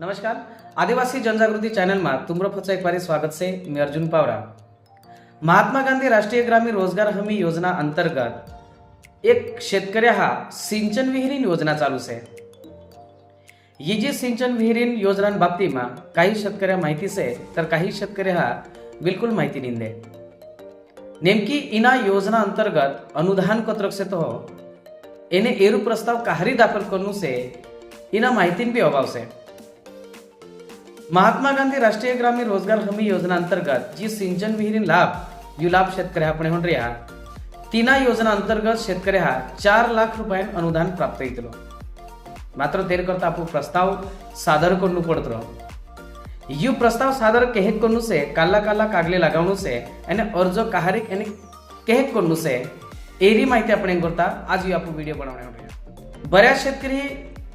नमस्कार. आदिवासी जनजागृती चॅनलमा तुम्रफचं एक बारे स्वागत से. मी अर्जुन पावरा. महात्मा गांधी राष्ट्रीय ग्रामीण रोजगार हमी योजना अंतर्गत एक शेतकरी हा सिंचन विहिरीन योजना चालूच आहे ही जी सिंचन विहिरीन योजनांबाबतीत काही शेतकऱ्या माहितीच आहे तर काही शेतकरी हा बिलकुल माहिती निंदे. नेमकी इना योजना अंतर्गत अनुदान कत्रक्ष तो एने एरू प्रस्ताव काहारी दाखल करून से इना माहितीन बी अभावसे महात्मा गांधी राष्ट्रीय ग्रामीण रोजगार हमी योजना अंतर्गत जी सिंचन विहिरी लाभ यु लाभ शेतकरी आपण म्हणून रिया तिना योजना अंतर्गत शेतकरी हा चार लाख रुपये अनुदान प्राप्त येतलो मात्र तेर करता आपण प्रस्ताव सादर करणं पडतो यू प्रस्ताव सादर केहेक करणं से काला काला कागले लागावणं से आणि अर्ज काहारीक आणि केहेक करणं से एरी माहिती आपण करता आज यू आपण व्हिडिओ बनवणे बऱ्याच शेतकरी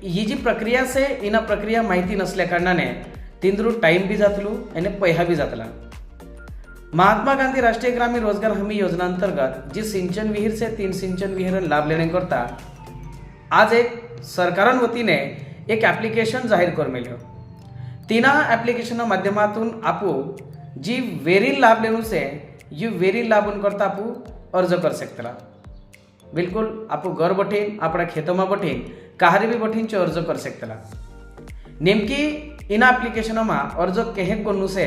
ही जी प्रक्रिया से इना प्रक्रिया माहिती नसल्या कारणाने तिंदरू टाईम बी जातलो आणि पैहा बी जातला. महात्मा गांधी राष्ट्रीय ग्रामीण रोजगार हमी योजना अंतर्गत जी सिंचन विहीर से तीन सिंचन विहीर लाभलेने करता आज एक सरकारान वतीने एक ॲप्लिकेशन जाहीर कर मेल्यो. तिना ॲप्लिकेशना माध्यमातून आपू जी वेरील लाभ लेणूचे यू वेरील लाभून करता आपू अर्ज कर सकतला. बिल्कुल आपू घर बठीन आपणा खेतोमा बठीन कहारी भी बठीनचे अर्ज कर सकतला. नेमकी इना ॲप्लिकेशनमा अर्ज केहेक बनू से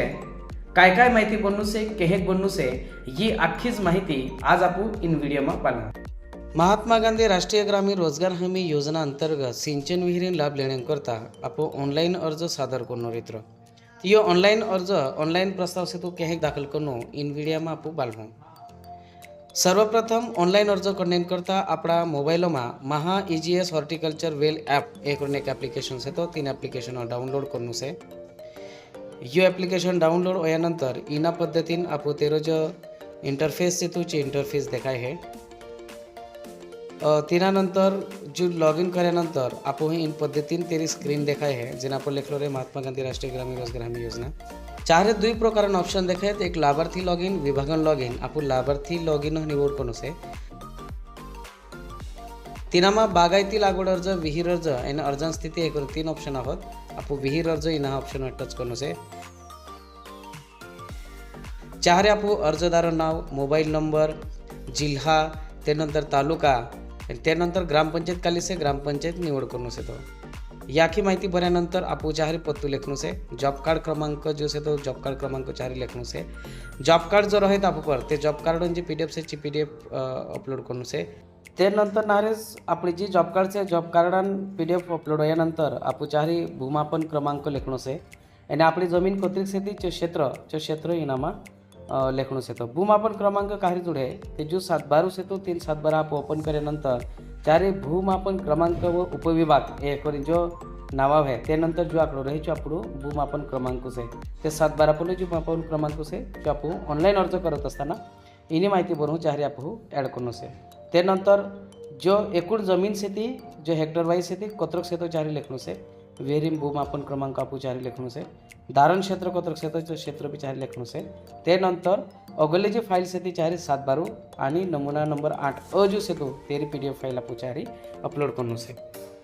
काय काय माहिती बनूसे केहेक बनूसे ही अख्खीच माहिती आज आपण इन व्हिडिओमा पाहणार. महात्मा गांधी राष्ट्रीय ग्रामीण रोजगार हमी योजना अंतर्गत सिंचन विहिरीन लाभ लेण्याकरता आपण ऑनलाईन अर्ज सादर करणार इतर. यो ऑनलाईन अर्ज ऑनलाईन प्रस्ताव से तू केहेक दाखल करणं इन व्हिडिओमा आपण बालवू सर्वप्रथम ऑनलाइन अर्ज કન્ટેન્ટ કરતાં આપણા મોબાઈલોમાં મહા ઇજીએસ હોર્ટિકલ્ચર વેલ એપ એ કરીને एक एप्लीकेशन से तो तीन एप्लीकेशन डाउनलोड કરનું से यो एप्लीकेशन डाउनलोड होल्यानंतर इना पद्धतीन आपो तेरो जो इंटरफेस से तुझे इंटरफेस है. हे तिनानंतर जो लॉग इन नंतर आपो ही इन पद्धतीन तेरी स्क्रीन देखाय है जेना आपण लेखलो रे महात्मा गांधी राष्ट्रीय ग्रामीण रोजगार हमी योजना. ચારે ଦୁଇ एक लाभार्थी लग इन લાભાર્થી लग इन લોગિન लाभार्थी लग इन निवडकोन છે तिनामा बागायती लागवड अर्ज विहीर अर्ज एन अर्जन स्थिती हे करून तीन ऑप्शन आहोत. आपू विहीर अर्ज इन हा ऑप्शन टच करून से चारे आपू अर्जदार नाव मोबाईल नंबर जिल्हा त्यानंतर तालुका आणि त्यानंतर ग्रामपंचायत कालीसे ग्रामपंचायत निवड करून तो याखी माहिती भरल्यानंतर आपण चारी पत्तू लेखणं से जॉब कार्ड क्रमांक जो से तो जॉब कार्ड क्रमांक चारी लेखणं से जॉब कार्ड जो रहे आपण पर ते जॉब कार्ड जे पी डी एफ से पी डी एफ अपलोड करणं से त्यानंतर नारेच आपली जी जॉब कार्डचे जॉब कार्डान पी डी एफ अपलोड होयानंतर आपण चारी भूमापन क्रमांक लेखणं से અને આપણી જમીન કોતરીક છે તે ક્ષેત્ર જે लेखणूस येतं. भूमापन क्रमांक काही जुडे ते जो सातबारूस येतो तीन सातबारा आप ओपन केल्यानंतर चारे भूमापन क्रमांक व उपविभाग हे करून जो नावा आहे त्यानंतर जो आकडो रहे जो आपण भूमापन क्रमांक आहे ते सातबारापूर्ण जो मापन क्रमांक आहे जो आपण ऑनलाईन अर्ज करत असताना इनी माहिती बनवून चारे आपू ॲड करून त्यानंतर जो एकूण जमीन शेती जो हेक्टर वाईज शेती कत्रक शेतो चारे लेखणूस. आहे विहिरीम भूमापन क्रमांक आपण चारे लेखणूस. आहे धारण क्षेत्र कोत्र क्षेत्राचं क्षेत्र बी चार लेखणूस आहे त्यानंतर अगले जे फाइल्स आहे ती सात बारू आणि नमुना नंबर आठ अ जो से तेरी पी डी एफ फाईल आपण चारी अपलोड करूनच आहे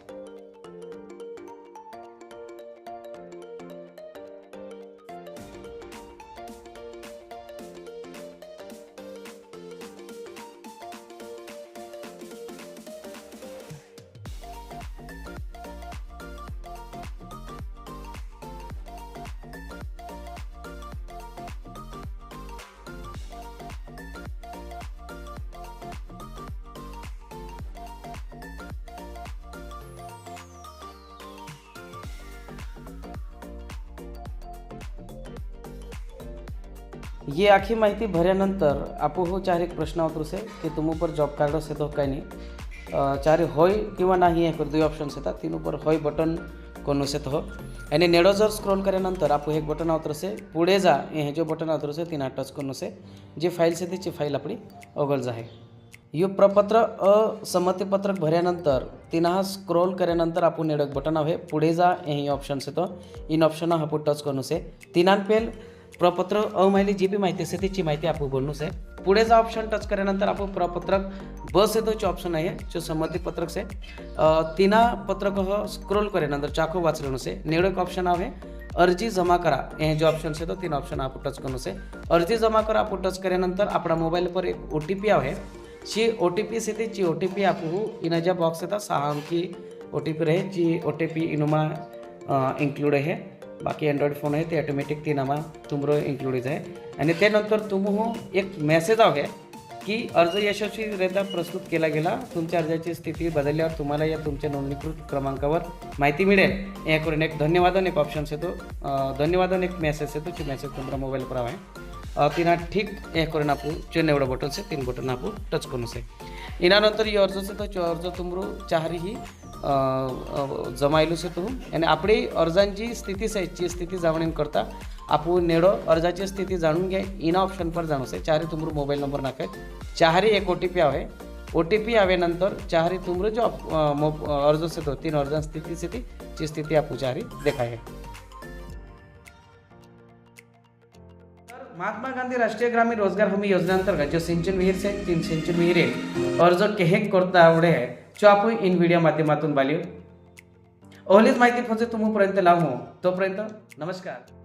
ये आखी माहिती भर्यानंतर आपू हो चारी एक प्रश्न उतरूसे की तुम ऊपर जॉब कार्ड से थो काय नाही। चार होय किंवा नाही या फिर दुई ऑप्शन्स येतात. तीन ऊपर होय बटन कोनोसे थो आणि नेडोजर स्क्रोल केल्यानंतर आपू एक बटन उतरुसे पुढे जा हे जो बटन उतरुचे तिना टच कोणोसे जी फाईल से तिची फाईल आपली अवगल झाले यो प्रपत्रक समतिपत्रक भर्यानंतर तिना स्क्रोल करल्यानंतर आपू नेडोक बटन आव पुढे जा ही ऑप्शन्स येतो। इन ऑप्शन आपू टच करणुसे तिनांक पेल प्रपत्र अमाहिली जी बी माहिती असते त्याची माहिती आपण बनूच आहे. पुढे जा ऑप्शन टच केल्यानंतर आपण प्रपत्रक बस जो ऑप्शन आहे जो संबंधित पत्रक आहे. तिना पत्रक स्क्रोल केल्यानंतर चाकू वाचलं नुसे निवडक ऑप्शन आहे. अर्जी जमा करा. हे जो ऑप्शन आहे तो तीन ऑप्शन आपण टच करू अर्जी जमा करा आपण टच केल्यानंतर आपला मोबाईलवर एक ओ टी पी आहे. जी ओ टी पी असते जी ओ टी पी आपण इना ज्या बॉक्स येतात सहा अंकी ओ टी पी रे जी ओ टी पी इनुमा इन्क्लूड आहे. बाकी अँड्रॉइड फोन आहे ते ऑटोमॅटिक तीनामा तुमरो इन्क्लुडीज आहे. आणि त्यानंतर तुम्ही हो एक मेसेज आहे की अर्ज यशस्वीरित्या प्रस्तुत केला गेला. तुमच्या अर्जाची स्थिती बदलल्यावर तुम्हाला या तुमच्या नोंदणीकृत क्रमांकावर माहिती मिळेल. याकडून एक धन्यवादन एक ऑप्शन्स येतो. धन्यवादन एक मेसेज येतो ती मेसेज तुम्हाला मोबाईल पर आहे. तिना ठीक हे करून आपू चेन एवढं बटन से तीन बटन आपू टच करून से इनानंतर ही अर्ज अर्ज तुमरू चारही जमायलो से तू आणि आपली अर्जांची स्थिती सायची स्थिती जाणून करता आपू नेडो अर्जाची स्थिती जाणून घे इन ऑप्शन पर जाणू से चारे तुमर मोबाईल नंबर नाकाय चारे एक ओ टी पी आवे. ओ टी पी आवेनंतर चारे तुमर जो अर्ज से तो तीन अर्जन स्थिती स्थिती ची स्थिती आपू चारी देखाय. महात्मा गांधी राष्ट्रीय ग्रामीण रोजगार हमी योजनेअंतर्गत जो सिंचन विहीर से तीन सिंचन विहिर विहीर अर्ज केहे करता आवडे आहे जो आपण इन व्हिडिओ माध्यमातून बालियो ओहलीच माहिती फक्त तुम्हीपर्यंत लावू तोपर्यंत नमस्कार.